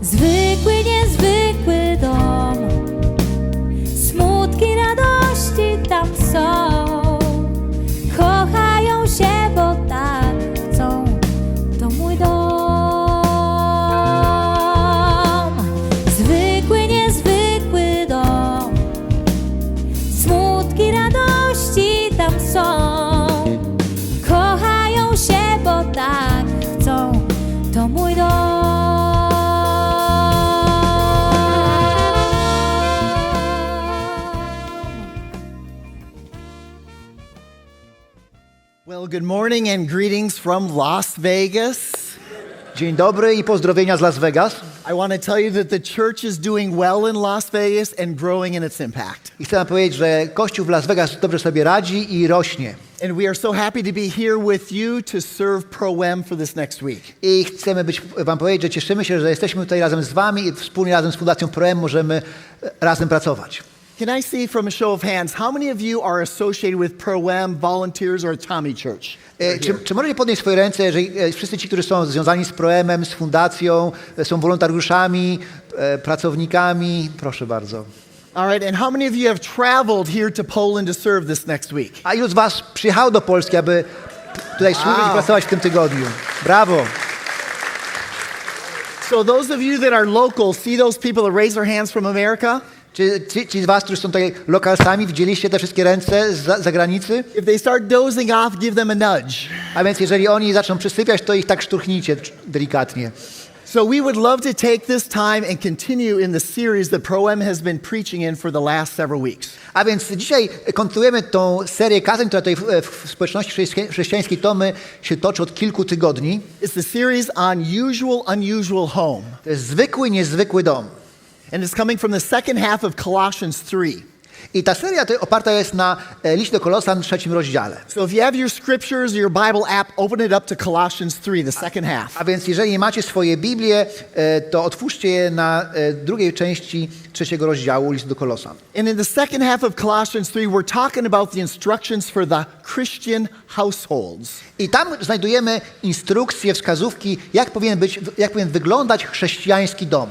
Zwykły, niezwykły dom. Smutki, radości tam są. Well, good morning and greetings from Las Vegas. Dzień dobry i pozdrowienia z Las Vegas. I want to tell you that the church is doing well in Las Vegas and growing in its impact. I chcę powiedzieć, że Kościół w Las Vegas dobrze sobie radzi i rośnie. And we are so happy to be here with you to serve Pro-Em for this next week. I chcemy być, wam powiedzieć, że cieszymy się, że jesteśmy tutaj razem z wami i wspólnie razem z Fundacją Proem możemy e, razem pracować. Can I see from a show of hands, how many of you are associated with Pro-Em, volunteers, or Tommy Church? E, Czy, czy możecie podnieść swoje ręce, jeżeli e, wszyscy ci, którzy są związani z Proemem, z Fundacją, e, są wolontariuszami, e, pracownikami? Proszę bardzo. All right, and how many of you have traveled here to Poland to serve this next week? A ilu z was przyjechało do Polski, aby tutaj służyć i pracować w tym tygodniu? Brawo. So, those of you that are local, see those people that raise their hands from America? Czy ci, ci z was, którzy są tutaj lokalsami, widzieliście te wszystkie ręce z za- zagranicy? If they start dozing off, give them a nudge. A więc jeżeli oni zaczną przysypiać, to ich tak szturchnijcie delikatnie. So we would love to take this time and continue in the series that Pro-Em has been preaching in for the last several weeks. A więc dzisiaj kontynuujemy tą serię kazań, która tutaj w, w społeczności chrześcija- chrześcijańskiej Tomy się toczy od kilku tygodni. It's the series on usual, unusual home. To jest zwykły, niezwykły dom. And it's coming from the second half of Colossians 3. I ta seria oparta jest na e, liście do Kolosan w trzecim rozdziale. So if you have your scriptures or your Bible app, open it up to Colossians 3, the second half. A więc jeżeli macie swoje Biblię, e, to otwórzcie je na e, drugiej części trzeciego rozdziału listu do Kolosan. And in the second half of Colossians 3, we're talking about the instructions for the Christian households. I tam znajdujemy instrukcje, wskazówki, jak powinien, być, jak powinien wyglądać chrześcijański dom.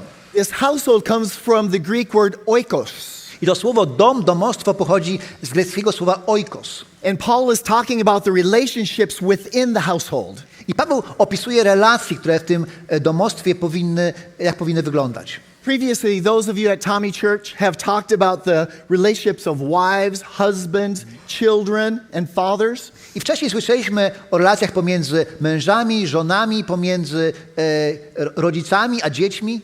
Household comes from the Greek word oikos. I to słowo dom, domostwo pochodzi z greckiego słowa oikos. And Paul is talking about the relationships within the household. I Paweł opisuje relacje, które w tym e, domostwie powinny, jak powinny wyglądać. Previously, those of you at Tommy Church have talked about the relationships of wives, husbands, children, and fathers. I wcześniej słyszeliśmy o relacjach pomiędzy mężami, żonami, pomiędzy e, rodzicami a dziećmi.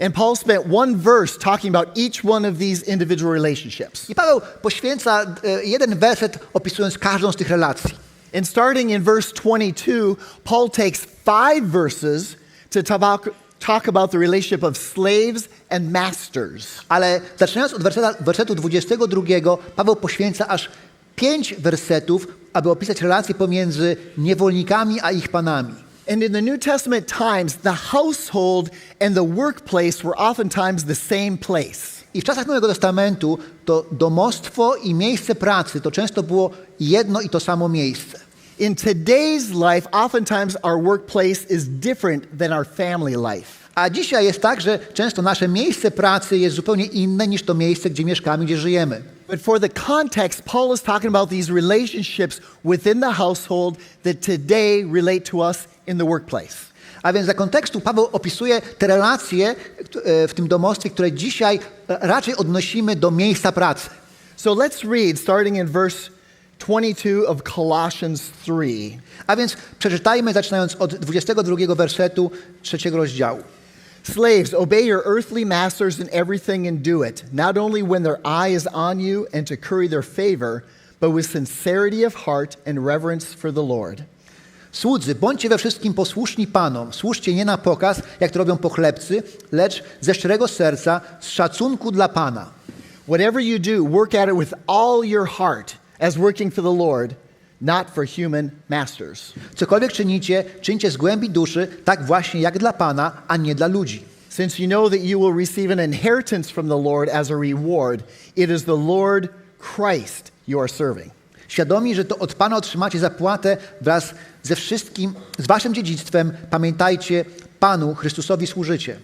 And Paul spent one verse talking about each one of these individual relationships. I Paweł poświęca e, jeden werset opisując każdą z tych relacji. And starting in verse 22, Paul takes five verses to talk, talk about the relationship of slaves and masters. Ale zaczynając od werseta, wersetu 22, Paweł poświęca aż pięć wersetów, aby opisać relacje pomiędzy niewolnikami a ich panami. And in the New Testament times, the household and the workplace were oftentimes the same place. I w czasach Nowego Testamentu to domostwo i miejsce pracy to często było jedno i to samo miejsce. In today's life, oftentimes our workplace is different than our family life. A dzisiaj jest tak, że często nasze miejsce pracy jest zupełnie inne niż to miejsce, gdzie mieszkamy, gdzie żyjemy. But for the context, Paul is talking about these relationships within the household that today relate to us in the workplace. A więc dla kontekstu Paweł opisuje te relacje e, w tym domostwie, które dzisiaj e, raczej odnosimy do miejsca pracy. So let's read, starting in verse 22 of Colossians 3. A więc przeczytajmy, zaczynając od 22 wersetu trzeciego rozdziału. Slaves, obey your earthly masters in everything and do it, not only when their eye is on you and to curry their favor, but with sincerity of heart and reverence for the Lord. Słudzy, bądźcie we wszystkim posłuszni Panom. Służcie nie na pokaz, jak to robią pochlebcy, lecz ze szczerego serca, z szacunku dla Pana. Whatever you do, work at it with all your heart, as working for the Lord, not for human masters. Cokolwiek czynicie, czyńcie z głębi duszy, tak właśnie jak dla Pana, a nie dla ludzi. Since you know that you will receive an inheritance from the Lord as a reward, it is the Lord Christ you are serving. Świadomi, że to od Pana otrzymacie zapłatę wraz ze wszystkim, z waszym dziedzictwem, pamiętajcie, Panu Chrystusowi służycie.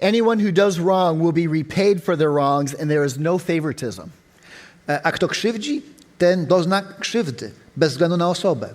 Anyone who does wrong will be repaid for their wrongs, and there is no favoritism. E, A kto krzywdzi, ten dozna krzywdy, bez względu na osobę.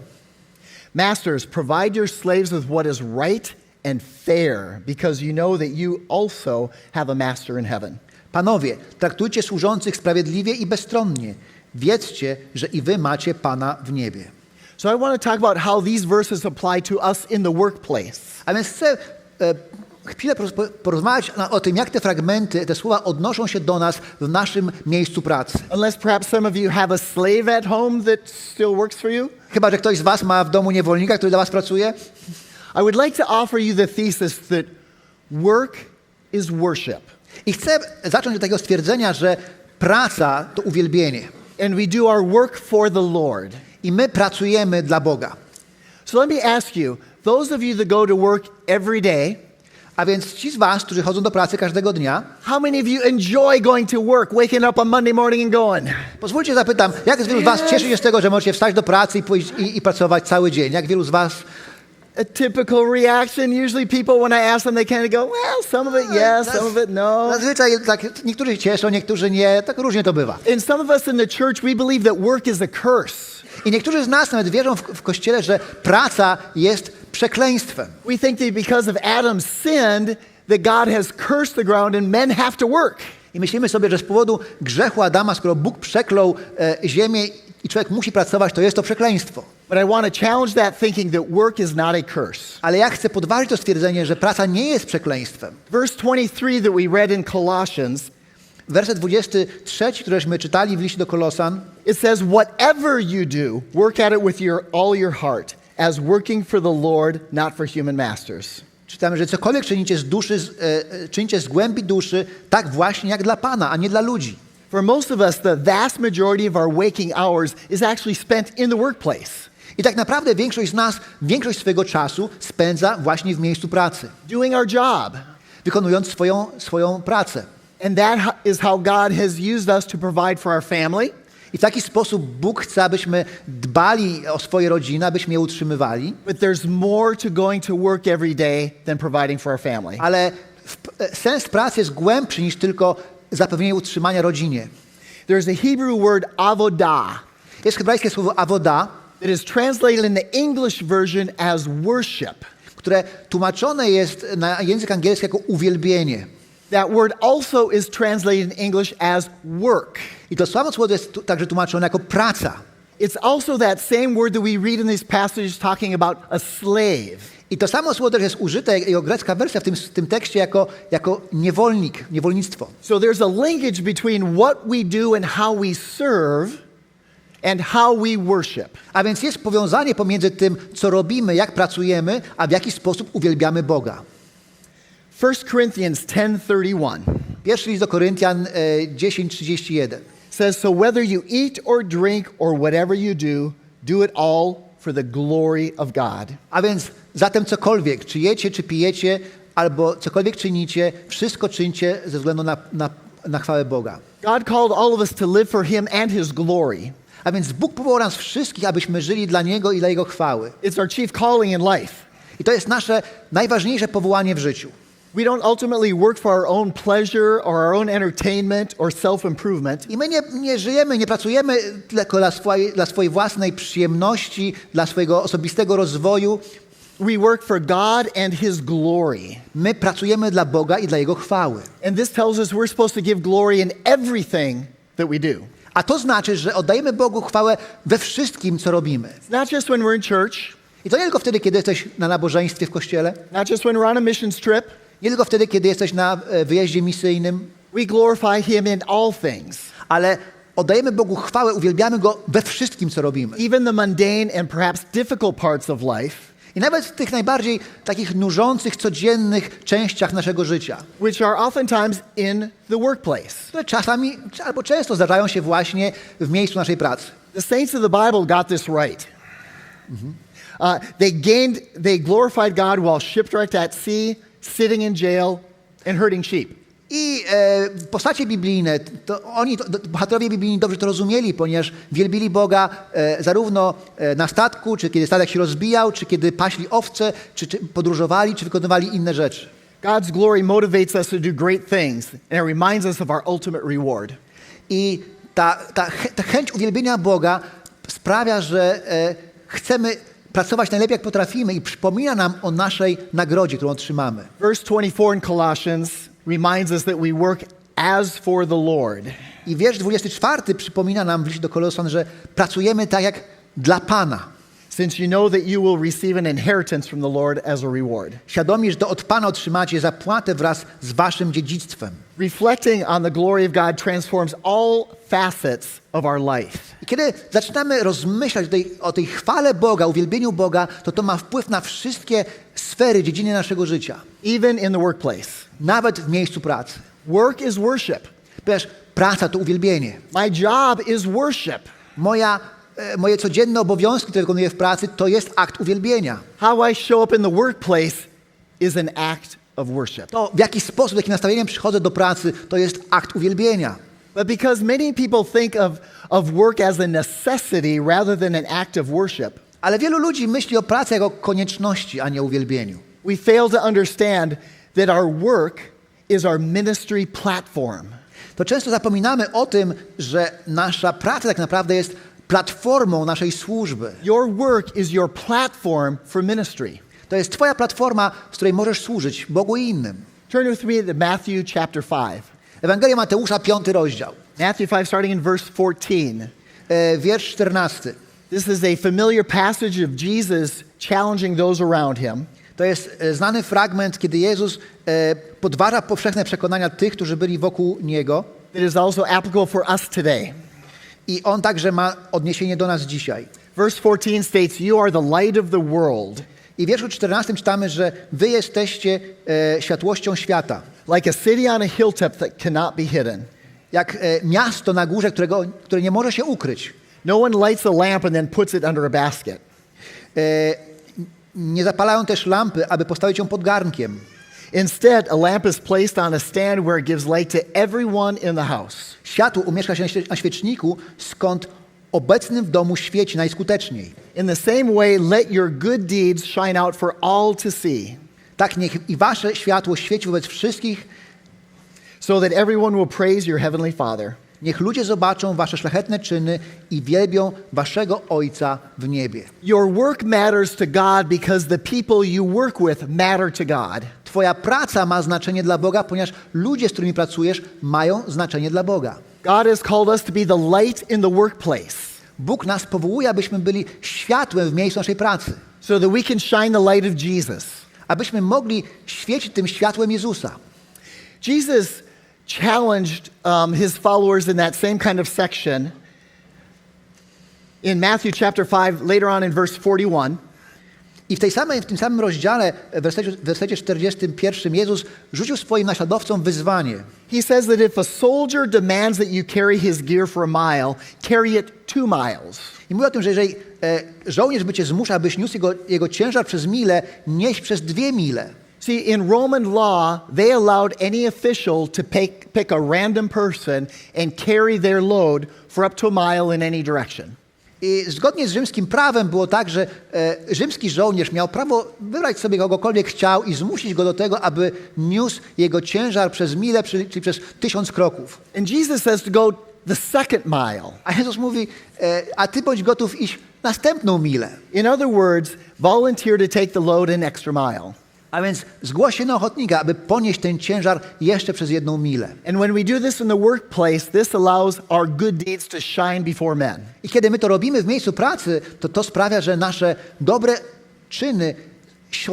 Masters, provide your slaves with what is right and fair, because you know that you also have a master in heaven. Panowie, traktujcie służących sprawiedliwie i bezstronnie. Wiedzcie, że i wy macie Pana w niebie. So I want to talk about how these verses apply to us in the workplace. A więc chcę e, chwilę poroz- porozmawiać o tym, jak te fragmenty, te słowa odnoszą się do nas w naszym miejscu pracy. Unless perhaps some of you have a slave at home that still works for you. Chyba, że ktoś z was ma w domu niewolnika, który dla was pracuje. I would like to offer you the thesis that work is worship. I chcę zacząć od takiego stwierdzenia, że praca to uwielbienie. And we do our work for the Lord. I my pracujemy dla Boga. So let me ask you those of you that go to work every day, A więc ci z was, którzy chodzą do pracy każdego dnia, how many of you enjoy going to work, waking up on Monday morning and going? pozwólcie zapytam, jak wielu z was cieszy się z tego, że możecie wstać do pracy i, pójść, i, i pracować cały dzień? Jak wielu z was A typical reaction. Usually, people, when I ask them, they kind of go, well, some of it yes, some of it no. Zazwyczaj tak, niektórzy się cieszą, niektórzy nie, tak różnie to bywa. And some of us in the church, we believe that work is a curse. I niektórzy z nas nawet wierzą w, w Kościele, że praca jest przekleństwem. We think that because of Adam's sin, that God has cursed the ground and men have to work. I myślimy sobie, że z powodu grzechu Adama, skoro Bóg przeklął e, ziemię i człowiek musi pracować, to jest to przekleństwo. But I want to challenge that thinking that work is not a curse. Ale ja chcę podważyć to stwierdzenie, że praca nie jest przekleństwem. Verse 23 that we read in Colossians, Werset 23, któreśmy czytali w liście do Kolosan, it says, Whatever you do, work at it with your, all your heart, as working for the Lord, not for human masters. czytamy, że cokolwiek czynicie z duszy, e, e, czynicie z głębi duszy, tak właśnie jak dla Pana, a nie dla ludzi. For most of us, the vast majority of our waking hours is actually spent in the workplace, I tak naprawdę większość z nas większość swojego czasu spędza właśnie w miejscu pracy, doing our job. wykonując swoją, swoją pracę. And that is how God has used us to provide for our family, I w taki sposób Bóg chce, abyśmy dbali o swoje rodziny, abyśmy je utrzymywali, but there's more to going to work every day than providing for our family. ale e, sens pracy jest głębszy niż tylko zapewnienie utrzymania rodzinie. There's a Hebrew word avodah Jest hebrajskie słowo avoda, that is translated in the English version as worship. które tłumaczone jest na język angielski jako uwielbienie. That word also is translated in English as work. I to samo słowo jest tu, także tłumaczone jako praca. It's also that same word that we read in these passages talking about a slave. I to samo słowo też jest użyte, jego grecka wersja w tym, w tym tekście jako, jako niewolnik, niewolnictwo. So there's a linkage between what we do and how we serve and how we worship. A więc jest powiązanie pomiędzy tym, co robimy, jak pracujemy, a w jaki sposób uwielbiamy Boga. 1 Corinthians 10:31 Pierwszy list do Koryntian e, 10:31. Says so whether you eat or drink or whatever you do, do it all for the glory of God. A więc zatem cokolwiek, czy jecie, czy pijecie, albo cokolwiek czynicie, wszystko czyńcie ze względu na, na, na chwałę Boga. God called all of us to live for him and his glory. A więc Bóg powołał nas wszystkich, abyśmy żyli dla Niego i dla Jego chwały. It's our chief calling in life. I to jest nasze najważniejsze powołanie w życiu. We don't ultimately work for our own pleasure or our own entertainment or self-improvement. I my nie, nie żyjemy, nie pracujemy tylko dla swojej, dla swojej własnej przyjemności, dla swojego osobistego rozwoju. We work for God and his glory. My pracujemy dla Boga i dla Jego chwały. And this tells us we're supposed to give glory in everything that we do. A to znaczy, że oddajemy Bogu chwałę we wszystkim, co robimy. It's not just when we're in church, I to nie tylko wtedy, kiedy jesteś na nabożeństwie w kościele, not just when we're on a missions trip. Nie tylko wtedy, kiedy jesteś na e, wyjeździe misyjnym, We glorify him in all things, ale oddajemy Bogu chwałę, uwielbiamy Go we wszystkim, co robimy. even the mundane and perhaps difficult parts of life, I nawet w tych najbardziej takich nużących, codziennych częściach naszego życia, which are oftentimes in the workplace. które czasami albo często zdarzają się właśnie w miejscu naszej pracy. The saints of the Bible got this right. Uh, they gained, they glorified God while shipwrecked at sea, sitting in jail, and herding sheep. I e, postacie biblijne, to oni, to, bohaterowie biblijni dobrze to rozumieli, ponieważ wielbili Boga e, zarówno e, na statku, czy kiedy statek się rozbijał, czy kiedy paśli owce, czy, czy podróżowali, czy wykonywali inne rzeczy. God's glory motivates us to do great things, and it reminds us of our ultimate reward. I ta, ta, ta chęć uwielbienia Boga sprawia, że e, chcemy pracować najlepiej, jak potrafimy i przypomina nam o naszej nagrodzie, którą otrzymamy. Verse 24 in Colossians reminds us that we work as for the Lord. I wiersz 24 przypomina nam w liście do Kolosan, że pracujemy tak jak dla Pana. Since you know that you will receive an inheritance from the Lord as a reward. Świadomi, że to od Pana otrzymacie zapłatę wraz z waszym dziedzictwem. Reflecting on the glory of God transforms all facets of our life. I kiedy zaczynamy rozmyślać o tej, o tej chwale Boga, uwielbieniu Boga, to to ma wpływ na wszystkie sfery, dziedziny naszego życia. Even in the workplace. Nawet w miejscu pracy. Work is worship. Ponieważ praca to uwielbienie. My job is worship. Moja, moje codzienne obowiązki, które wykonuję w pracy, to jest akt uwielbienia. How I show up in the workplace is an act of worship. To w jaki sposób, jakim nastawieniem przychodzę do pracy, to jest akt uwielbienia. But because many people think of, of work as a necessity rather than an act of worship, Ale wielu ludzi myśli o pracy jako konieczności, a nie uwielbieniu. we fail to understand that our work is our ministry platform. To często zapominamy o tym, że nasza praca tak naprawdę jest platformą naszej służby. Your work is your platform for ministry. To jest Twoja platforma, z której możesz służyć Bogu i innym. Turn with me to Matthew chapter 5. Ewangelia Mateusza, piąty rozdział, Matthew 5, starting in verse 14. e, wiersz 14. This is a familiar passage of Jesus challenging those around him. To jest e, znany fragment, kiedy Jezus e, podważa powszechne przekonania tych, którzy byli wokół Niego. It is also applicable for us today. I On także ma odniesienie do nas dzisiaj. Verse 14 states, You are the light of the world. I w wierszu 14 czytamy, że Wy jesteście e, światłością świata. like a city on a hilltop that cannot be hidden. Jak e, miasto na górze, którego, które nie może się ukryć. No one lights a lamp and then puts it under a basket. E, nie zapalają też lampy, aby postawić ją pod garnkiem. Instead, a lamp is placed on a stand where it gives light to everyone in the house. Światło umieszcza się na świe- na świeczniku, skąd obecnym w domu świeci najskuteczniej. In the same way, let your good deeds shine out for all to see, Tak niech i wasze światło świeci wobec wszystkich, so that everyone will praise your heavenly Father. niech ludzie zobaczą wasze szlachetne czyny i wielbią waszego Ojca w niebie. Your work matters to God because the people you work with matter to God. Twoja praca ma znaczenie dla Boga, ponieważ ludzie, z którymi pracujesz, mają znaczenie dla Boga. God has called us to be the light in the workplace Bóg nas powołuje, abyśmy byli światłem w miejscu naszej pracy. so that we can shine the light of Jesus. Abyśmy mogli świecić tym światłem Jezusa. Jesus challenged um, his followers in that same kind of section in Matthew chapter 5, later on in verse 41. I w, tej samej, w tym samym rozdziale, w wersecie, w wersecie 41, Jezus rzucił swoim naśladowcom wyzwanie. He says that if a soldier demands that you carry his gear for a mile, carry it two miles. I mówi o tym, że jeżeli e, żołnierz by cię zmusza, abyś niósł jego, jego ciężar przez milę, nieść przez dwie mile. See, in Roman law, they allowed any official to pick, pick a random person and carry their load for up to a mile in any direction. I zgodnie z rzymskim prawem było tak, że e, rzymski żołnierz miał prawo wybrać sobie kogokolwiek chciał i zmusić go do tego, aby niósł jego ciężar przez milę, czyli przez tysiąc kroków. And Jesus says to go the second mile. A Jezus mówi, e, a ty bądź gotów iść następną milę. In other words, volunteer to take the load an extra mile. A więc zgłoś się na ochotnika, aby ponieść ten ciężar jeszcze przez jedną milę. And when we do this in the workplace, this allows our good deeds to shine before men. I kiedy my to robimy w miejscu pracy, to to sprawia, że nasze dobre czyny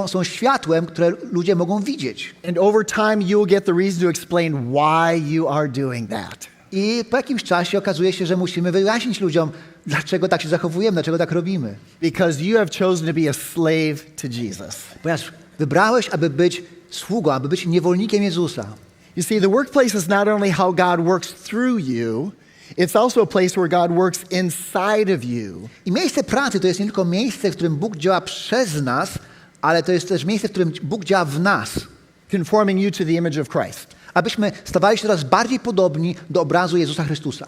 są- światłem, które ludzie mogą widzieć. And over time, you will get the reason to explain why you are doing that. I po jakimś czasie okazuje się, że musimy wyjaśnić ludziom, dlaczego tak się zachowujemy, dlaczego tak robimy. Because you have chosen to be a slave to Jesus. Ponieważ wybrałeś, aby być sługą, aby być niewolnikiem Jezusa. You see, the workplace is not only how God works through you, it's also a place where God works inside of you. I miejsce pracy to jest nie tylko miejsce, w którym Bóg działa przez nas, ale to jest też miejsce, w którym Bóg działa w nas. conforming you to the image of Christ. Abyśmy stawali się coraz bardziej podobni do obrazu Jezusa Chrystusa.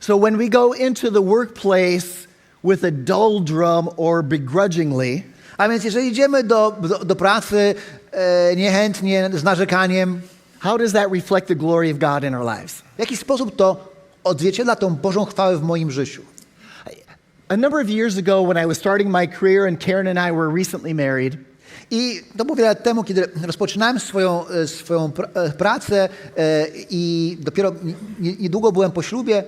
So when we go into the workplace with a dull drum or begrudgingly, A więc jeżeli idziemy do, do, do pracy e, niechętnie, z narzekaniem, how does that reflect the glory of God in our lives? w jaki sposób to odzwierciedla tą Bożą chwałę w moim życiu? A number of years ago, when I was starting my career, and Karen and I were recently married, I to było wiele lat temu, kiedy rozpoczynałem swoją, e, swoją pr- e, pracę e, i dopiero ni- niedługo byłem po ślubie,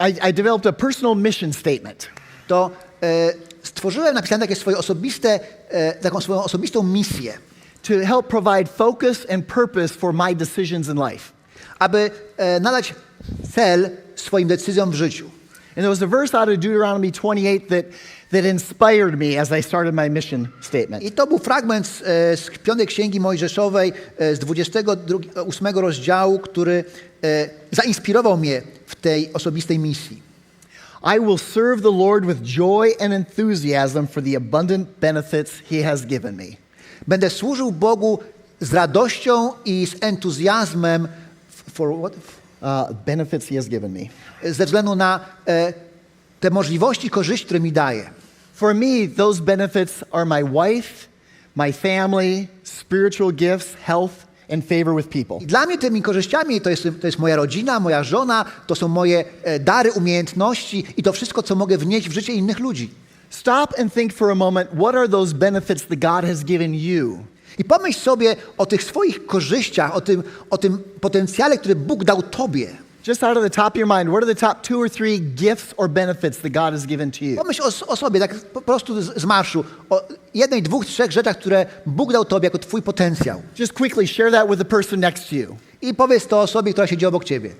I, I developed a personal mission statement. to e, stworzyłem, napisałem takie swoje osobiste, e, taką swoją osobistą misję, to help provide focus and purpose for my decisions in life. aby e, nadać cel swoim decyzjom w życiu. And there was a verse out of Deuteronomy 28 that, that inspired me as I started my mission statement. I to był fragment z, e, z piątej księgi Mojżeszowej z 28 rozdziału, który zainspirował mnie w tej osobistej misji. I will serve the Lord with joy and enthusiasm for the abundant benefits he has given me. Będę służył Bogu z radością i z entuzjazmem for what? Uh, benefits he has given me. ze względu na e, te możliwości, korzyści, które mi daje. For me, those benefits are my wife, my family, spiritual gifts, health, and favor with people. I dla mnie tymi korzyściami to jest, to jest moja rodzina, moja żona, to są moje e, dary, umiejętności i to wszystko, co mogę wnieść w życie innych ludzi. Stop and think for a moment what are those benefits that God has given you? I pomyśl sobie o tych swoich korzyściach, o tym, o tym potencjale, który Bóg dał Tobie. Just out of the top of your mind, what are the top two or three gifts or benefits that God has given to you? Pomyśl o, o sobie, tak po prostu z, z marszu, o jednej, dwóch, trzech rzeczach, które Bóg dał Tobie jako Twój potencjał. Just quickly share that with the person next to you. I powiedz to osobie, która siedzi obok Ciebie.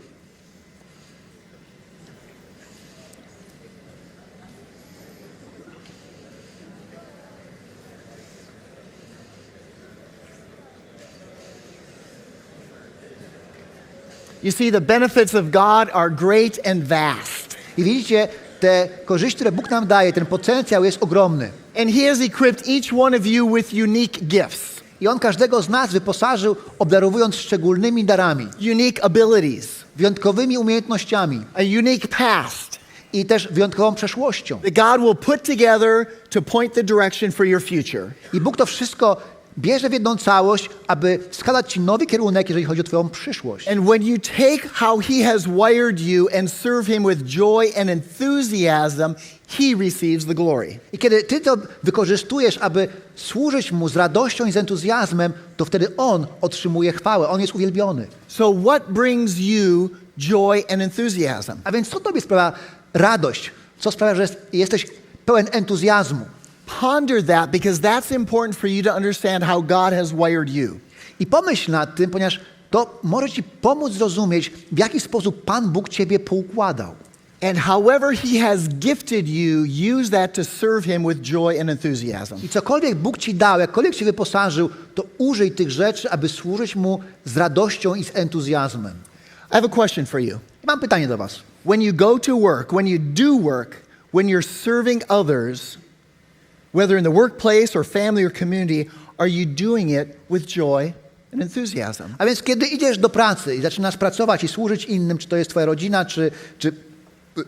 You see, the benefits of God are great and vast. I widzicie, te korzyści, które Bóg nam daje, ten potencjał jest ogromny. And He has equipped each one of you with unique gifts, I On każdego z nas wyposażył, obdarowując szczególnymi darami, unique abilities, wyjątkowymi umiejętnościami a unique past i też wyjątkową przeszłością. that God will put together to point the direction for your future. I Bóg to wszystko bierze w jedną całość, aby wskazać Ci nowy kierunek, jeżeli chodzi o Twoją przyszłość. And when you take how He has wired you and serve Him with joy and enthusiasm, He receives the glory. I kiedy Ty to wykorzystujesz, aby służyć Mu z radością i z entuzjazmem, to wtedy On otrzymuje chwałę, On jest uwielbiony. So, what brings you joy and enthusiasm? A więc co Tobie sprawia radość? Co sprawia, że jest- jesteś pełen entuzjazmu? Ponder that because that's important for you to understand how God has wired you. I pomyśl nad tym, ponieważ to może Ci pomóc zrozumieć, w jaki sposób Pan Bóg Ciebie poukładał. And however He has gifted you, use that to serve Him with joy and enthusiasm. I cokolwiek Bóg Ci dał, jakkolwiek Cię wyposażył, to użyj tych rzeczy, aby służyć Mu z radością i z entuzjazmem. I have a question for you. I mam pytanie do Was. When you go to work, when you do work, when you're serving others, whether in the workplace or family or community, are you doing it with joy and enthusiasm? A więc kiedy idziesz do pracy i zaczynasz pracować i służyć innym, czy to jest Twoja rodzina, czy, czy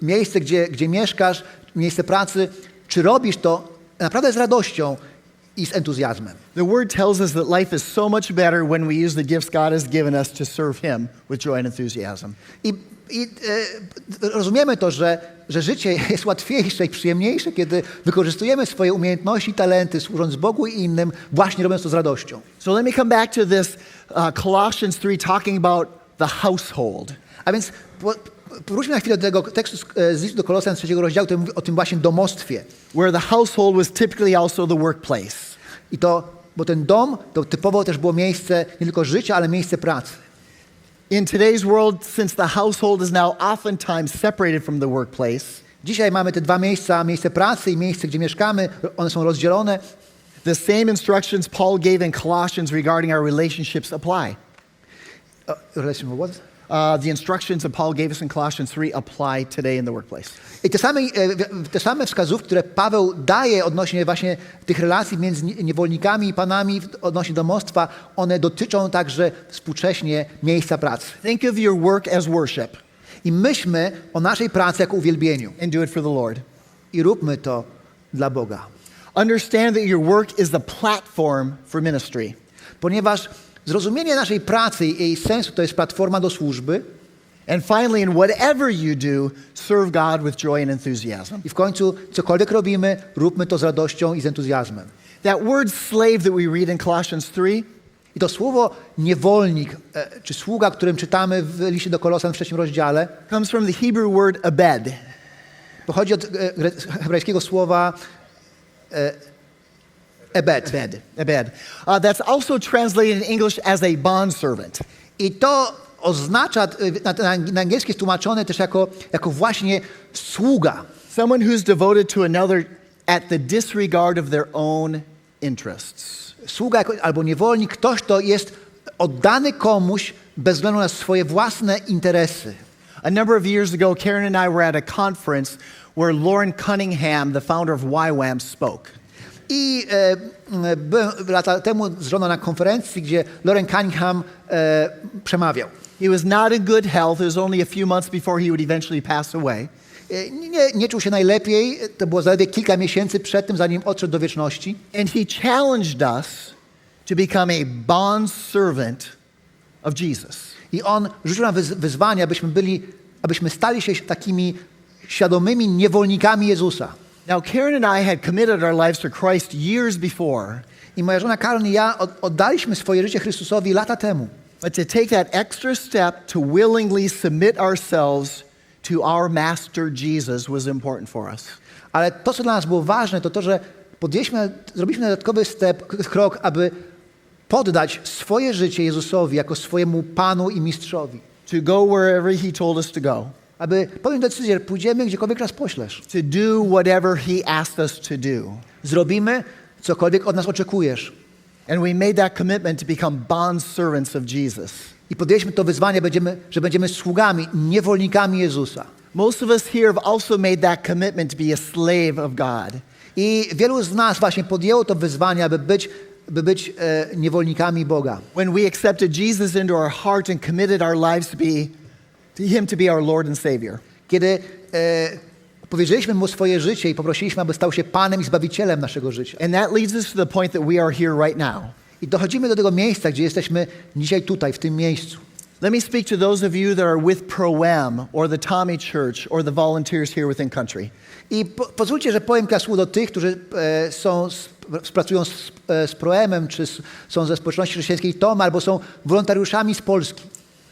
miejsce, gdzie, gdzie mieszkasz, miejsce pracy, czy robisz to naprawdę z radością i z entuzjazmem. The word tells us that life is so much better when we use the gifts God has given us to serve Him with joy and enthusiasm. I, i e, rozumiemy to, że, że życie jest łatwiejsze i przyjemniejsze, kiedy wykorzystujemy swoje umiejętności i talenty, służąc Bogu i innym, właśnie robiąc to z radością. So let me come back to this uh, Colossians 3 talking about the household. A więc po, wróćmy na chwilę do tego tekstu z, e, listu do Kolosjan trzeciego rozdziału, który mówi o tym właśnie domostwie. where the household was typically also the workplace. I to, bo ten dom to typowo też było miejsce nie tylko życia, ale miejsce pracy. In today's world, since the household is now oftentimes separated from the workplace, Dzisiaj mamy te dwa miejsca, miejsce pracy i miejsce, gdzie mieszkamy, one są rozdzielone. the same instructions Paul gave in Colossians regarding our relationships apply. Uh, relation what? Uh, the instructions that Paul gave us in Colossians 3 apply today in the workplace. I te same, e, te same wskazówki, które Paweł daje odnośnie właśnie tych relacji między nie- niewolnikami i panami, odnośnie domostwa, one dotyczą także współcześnie miejsca pracy. Think of your work as worship I myślmy o naszej pracy jako uwielbieniu and do it for the Lord. i róbmy to dla Boga. Understand that your work is the platform for ministry. Ponieważ zrozumienie naszej pracy i jej sensu to jest platforma do służby. And finally, in whatever you do, serve God with joy and enthusiasm. I w końcu, cokolwiek robimy, róbmy to z radością i z entuzjazmem. That word slave that we read in Colossians 3 I to słowo niewolnik, e, czy sługa, którym czytamy w liście do Kolosan w trzecim rozdziale, comes from the Hebrew word abed. pochodzi od e, hebrajskiego słowa ebed. Abed. Abed. Uh, that's also translated in English as a bondservant. I to oznacza, na, na, na angielski jest tłumaczone też jako, jako właśnie sługa. Someone who's devoted to another at the disregard of their own interests. Sługa jako, albo niewolnik, ktoś, kto jest oddany komuś bez względu na swoje własne interesy. A number of years ago, Karen and I were at a conference where Lauren Cunningham, the founder of YWAM, spoke. I e, byłem lata temu z żoną na konferencji, gdzie Lauren Cunningham e, przemawiał. He was not in good health. It was only a few months before he would eventually pass away. E, Nie, nie czuł się najlepiej, to było zaledwie kilka miesięcy przed tym, zanim odszedł do wieczności. And he challenged us to become a bond servant of Jesus. I on rzucił nam wyz- wyzwanie, abyśmy byli, abyśmy stali się takimi świadomymi niewolnikami Jezusa. Now, Karen and I had committed our lives to Christ years before, I moja żona Karen i ja od- oddaliśmy swoje życie Chrystusowi lata temu. but to take that extra step to willingly submit ourselves to our Master Jesus was important for us. Ale to, co dla nas było ważne, to to, że podjęliśmy, zrobiliśmy dodatkowy step, krok, aby poddać swoje życie Jezusowi jako swojemu Panu i Mistrzowi. To go wherever He told us to go, Aby podjąć decyzję, że pójdziemy gdziekolwiek nas poślesz. to do whatever He asked us to do. Zrobimy cokolwiek od nas oczekujesz. And we made that commitment to become bond servants of Jesus. I podjęliśmy to wyzwanie, będziemy, że będziemy sługami, niewolnikami Jezusa. Most of us here have also made that commitment to be a slave of God. I wielu z nas właśnie podjęło to wyzwanie, aby być, by być e, niewolnikami Boga. When we accepted Jesus into our heart and committed our lives to be Him to be our Lord and Savior. Kiedy e, powierzyliśmy Mu swoje życie i poprosiliśmy, aby stał się Panem i Zbawicielem naszego życia. And that leads us to the point that we are here right now. I dochodzimy do tego miejsca, gdzie jesteśmy dzisiaj tutaj, w tym miejscu. Let me speak to those of you that are with Pro-Am or the Tommy Church or the volunteers here within country. I po, pozwólcie, że powiem kilka słów do tych, którzy e, są, z, pracują z, e, z Proemem, czy z, są ze społeczności chrześcijańskiej TOM, albo są wolontariuszami z Polski.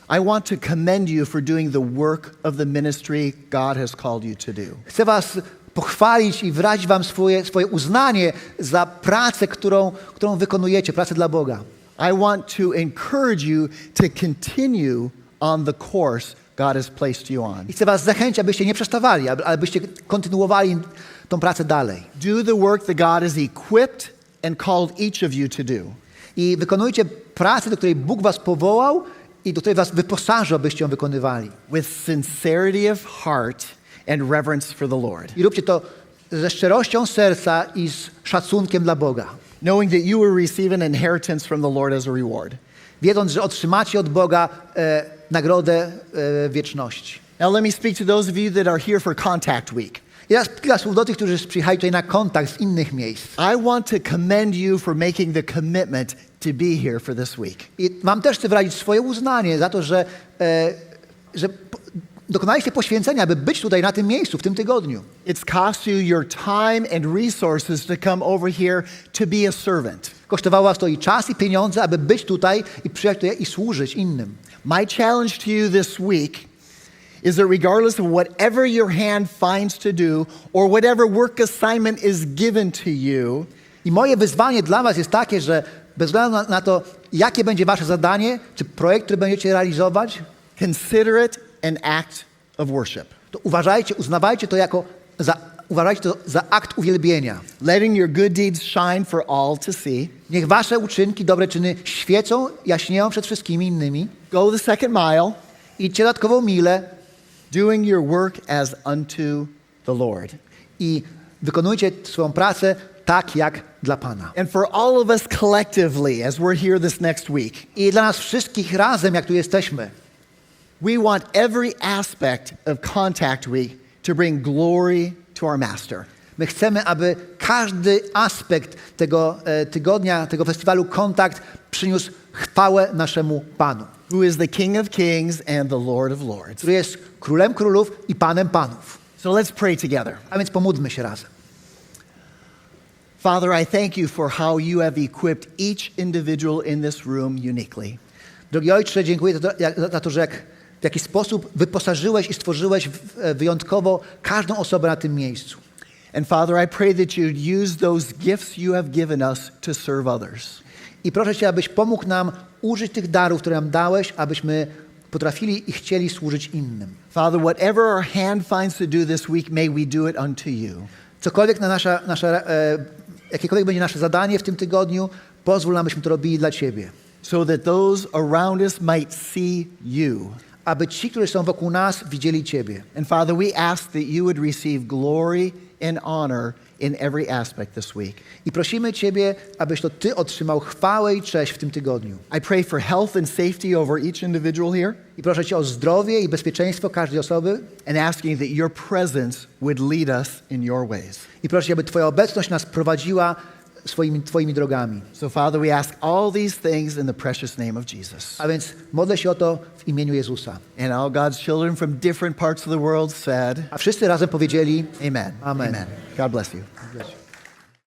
I want to commend you for doing the work of the ministry God has called you to do. Chcę was pochwalić i wyrazić wam swoje, swoje uznanie za pracę, którą, którą wykonujecie, pracę dla Boga. I want to encourage you to continue on the course God has placed you on. I chcę was zachęcić, abyście nie przestawali, aby- abyście kontynuowali tą pracę dalej. Do the work that God has equipped and called each of you to do. I wykonujcie pracę, do której Bóg was powołał i do której was wyposaży, abyście ją wykonywali. with sincerity of heart and reverence for the Lord, I róbcie to ze szczerością serca i z szacunkiem dla Boga. knowing that you will receive an inheritance from the Lord as a reward. Wiedząc, że otrzymacie od Boga e, nagrodę e, wieczności. Now, let me speak to those of you that are here for Contact Week. Teraz kilka słów do tych, którzy przyjechali tutaj na kontakt z innych miejsc. I want to commend you for making the commitment to be here for this week. I wam też chcę wyrazić swoje uznanie za to, że, e, że dokonaliście poświęcenia, aby być tutaj na tym miejscu, w tym tygodniu. It's cost you your time and resources to come over here to be a servant. Kosztowało was to i czas, i pieniądze, aby być tutaj i przyjechać tutaj i służyć innym. My challenge to you this week is that regardless of whatever your hand finds to do or whatever work assignment is given to you, I moje wyzwanie dla was jest takie, że bez względu na, to, jakie będzie wasze zadanie, czy projekt, który będziecie realizować, consider it an act of worship. to uważajcie, uznawajcie to jako, za, uważajcie to za akt uwielbienia. letting your good deeds shine for all to see. Niech wasze uczynki, dobre czyny świecą, jaśnieją przed wszystkimi innymi. Go the second mile, Idźcie dodatkową milę doing your work as unto the Lord. i wykonujcie swoją pracę tak, jak dla Pana. And for all of us collectively, as we're here this next week, I dla nas wszystkich razem, jak tu jesteśmy, we want every aspect of Contact Week to bring glory to our Master. My chcemy, aby każdy aspekt tego e, tygodnia, tego festiwalu Kontakt przyniósł chwałę naszemu Panu, who is the King of Kings and the Lord of Lords. który jest Królem Królów i Panem Panów. So let's pray together. A więc pomódlmy się razem. Father, I thank you for how you have equipped each individual in this room uniquely. Drogi Ojcze, dziękuję za to, że jak, w jaki sposób wyposażyłeś i stworzyłeś e, wyjątkowo każdą osobę na tym miejscu. And Father, I pray that you'd use those gifts you have given us to serve others. I proszę Cię, abyś pomógł nam użyć tych darów, które nam dałeś, abyśmy potrafili i chcieli służyć innym. Father, whatever our hand finds to do this week, may we do it unto you. Cokolwiek na nasza, nasze, e, jakiekolwiek będzie nasze zadanie w tym tygodniu, pozwól nam, abyśmy to robili dla Ciebie. so that those around us might see you. Aby ci, którzy są wokół nas, widzieli Ciebie. And Father, we ask that you would receive glory and honor in every aspect this week. I prosimy Ciebie, abyś to Ty otrzymał chwałę i cześć w tym tygodniu. I pray for health and safety over each individual here I proszę Cię o zdrowie i bezpieczeństwo każdej osoby. and asking that your presence would lead us in your ways. I proszę aby Twoja obecność nas prowadziła swoimi, Twoimi drogami. So, Father, we ask all these things in the precious name of Jesus. A więc modlę się o to w imieniu Jezusa. And all God's children from different parts of the world said, A wszyscy razem powiedzieli Amen. Amen. God bless you. Bless you.